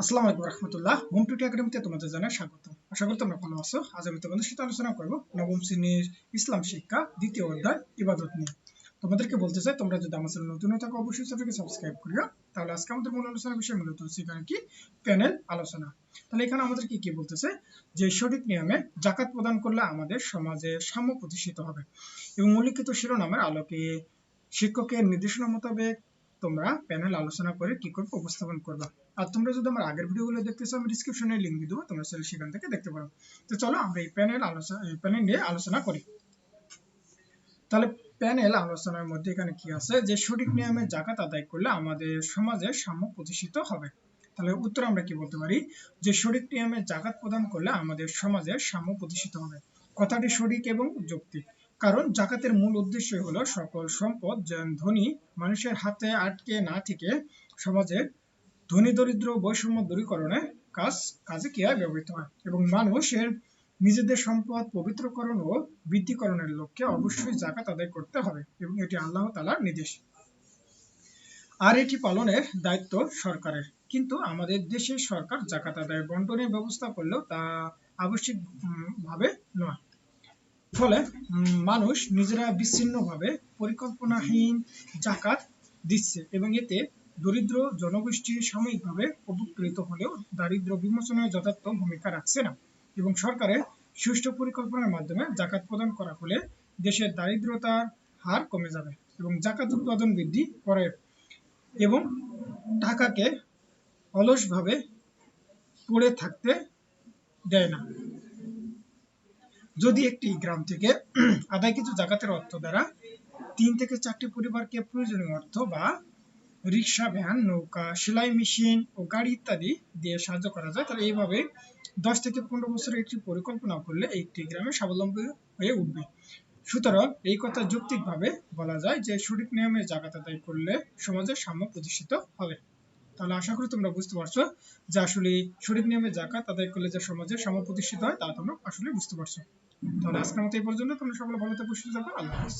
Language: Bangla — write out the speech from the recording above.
আসসালামু আলাইকুম রহমতুল্লাহ। একাডেমিতে তোমাদের স্বাগত আশা করি তোমরা ভালো আছো। আজ আমি তোমাদের সাথে আলোচনা করব নবম শ্রেণির ইসলাম শিক্ষা, দ্বিতীয় অধ্যায়, ইবাদত নিয়ে। তোমাদেরকে বলতে চাই, তোমরা যদি আমার নতুন থাকো, অবশ্যই সাবস্ক্রাইব করিও। তাহলে আজকে আমাদের মূল আলোচনার বিষয় মূলত কি? প্যানেল আলোচনা। তাহলে এখানে আমাদের কি কি বলতেছে? যে সঠিক নিয়মে জাকাত প্রদান করলে আমাদের সমাজে সাম্য প্রতিষ্ঠিত হবে। এবং উল্লিখিত শিরোনামের আলোকে শিক্ষকের নির্দেশনা মোতাবেক তোমরা প্যানেল আলোচনা করে কি করবে উপস্থাপন করবা। আর তোমরা যদি আমার আগের ভিডিওগুলো দেখতে চাও আমি ডিসক্রিপশনে লিংক দিয়ে দেবো, তোমরা সেটা সেখান থেকে দেখতে পারো। তো চলো আমরা এই প্যানেল আলোচনা প্যানেল নিয়ে আলোচনা করি। তাহলে প্যানেল আলোচনার মধ্যে এখানে কি আছে? যে সঠিক নিয়মে জাকাত আদায় করলে আমাদের সমাজে সাম্য প্রতিষ্ঠিত হবে। তাহলে উত্তর আমরা কি বলতে পারি? যে সঠিক নিয়মে জাকাত প্রদান করলে আমাদের সমাজে সাম্য প্রতিষ্ঠিত হবে। কথাটি সঠিক এবং যৌক্তিক। কারণ জাকাতের মূল উদ্দেশ্য হলো সকল সম্পদ যেন ধনী মানুষের হাতে আটকে না থেকে সমাজের ধনী, দরিদ্র, বৈষম্য দূরীকরণে কাজ, কাজে ক্রিয়ায় ব্যবহৃত হয় এবং মানুষের নিজেদের সম্পদ পবিত্রকরণ ও বৃদ্ধিকরণের লক্ষ্যে অবশ্যই জাকাত আদায় করতে হবে এবং এটি আল্লাহ তালার নির্দেশ। আর এটি পালনের দায়িত্ব সরকারের। কিন্তু আমাদের দেশে সরকার জাকাত আদায় বন্টনের ব্যবস্থা করলেও তা আবশ্যিকভাবে নয়। ফলে মানুষ নিজেরা বিচ্ছিন্নভাবে পরিকল্পনাহীন জাকাত দিচ্ছে এবং এতে দরিদ্র জনগোষ্ঠী সাময়িকভাবে উপকৃত হলেও দারিদ্র বিমোচনে যথার্থ ভূমিকা রাখছে না এবং সরকারের সুষ্ঠু পরিকল্পনার মাধ্যমে জাকাত প্রদান করা হলে দেশের দারিদ্রতার হার কমে যাবে এবং জাকাত উৎপাদন বৃদ্ধি করে এবং টাকাকে অলসভাবে পড়ে থাকতে দেয় না। যদি একটি গ্রাম থেকে আদায় কিছু জাকাতের অর্থ দ্বারা তিন থেকে চারটি পরিবারকে প্রয়োজনীয় অর্থ বা রিক্সা, ভ্যান, নৌকা, সেলাই মেশিন ও গাড়ি ইত্যাদি দিয়ে সাহায্য করা যায়, তাহলে এইভাবে দশ থেকে পনেরো বছরের একটি পরিকল্পনা করলে একটি গ্রামে স্বাবলম্বী হয়ে উঠবে। সুতরাং এই কথা যৌক্তিকভাবে বলা যায় যে সঠিক নিয়মে জাকাত আদায় করলে সমাজের সাম্য প্রতিষ্ঠিত হবে। তাহলে আশা করি তোমরা বুঝতে পারছ যে আসলে সঠিক নিয়মে জাকাত আদায় করলে যে সমাজে সমপ্রতিষ্ঠিত প্রতিষ্ঠিত হয়, তা তোমরা আসলে বুঝতে পারছ। তাহলে আজকের মতো এই পর্যন্ত। তোমরা সকলে ভালো থাকো, সুস্থ থাকো। আল্লাহ হাফিজ।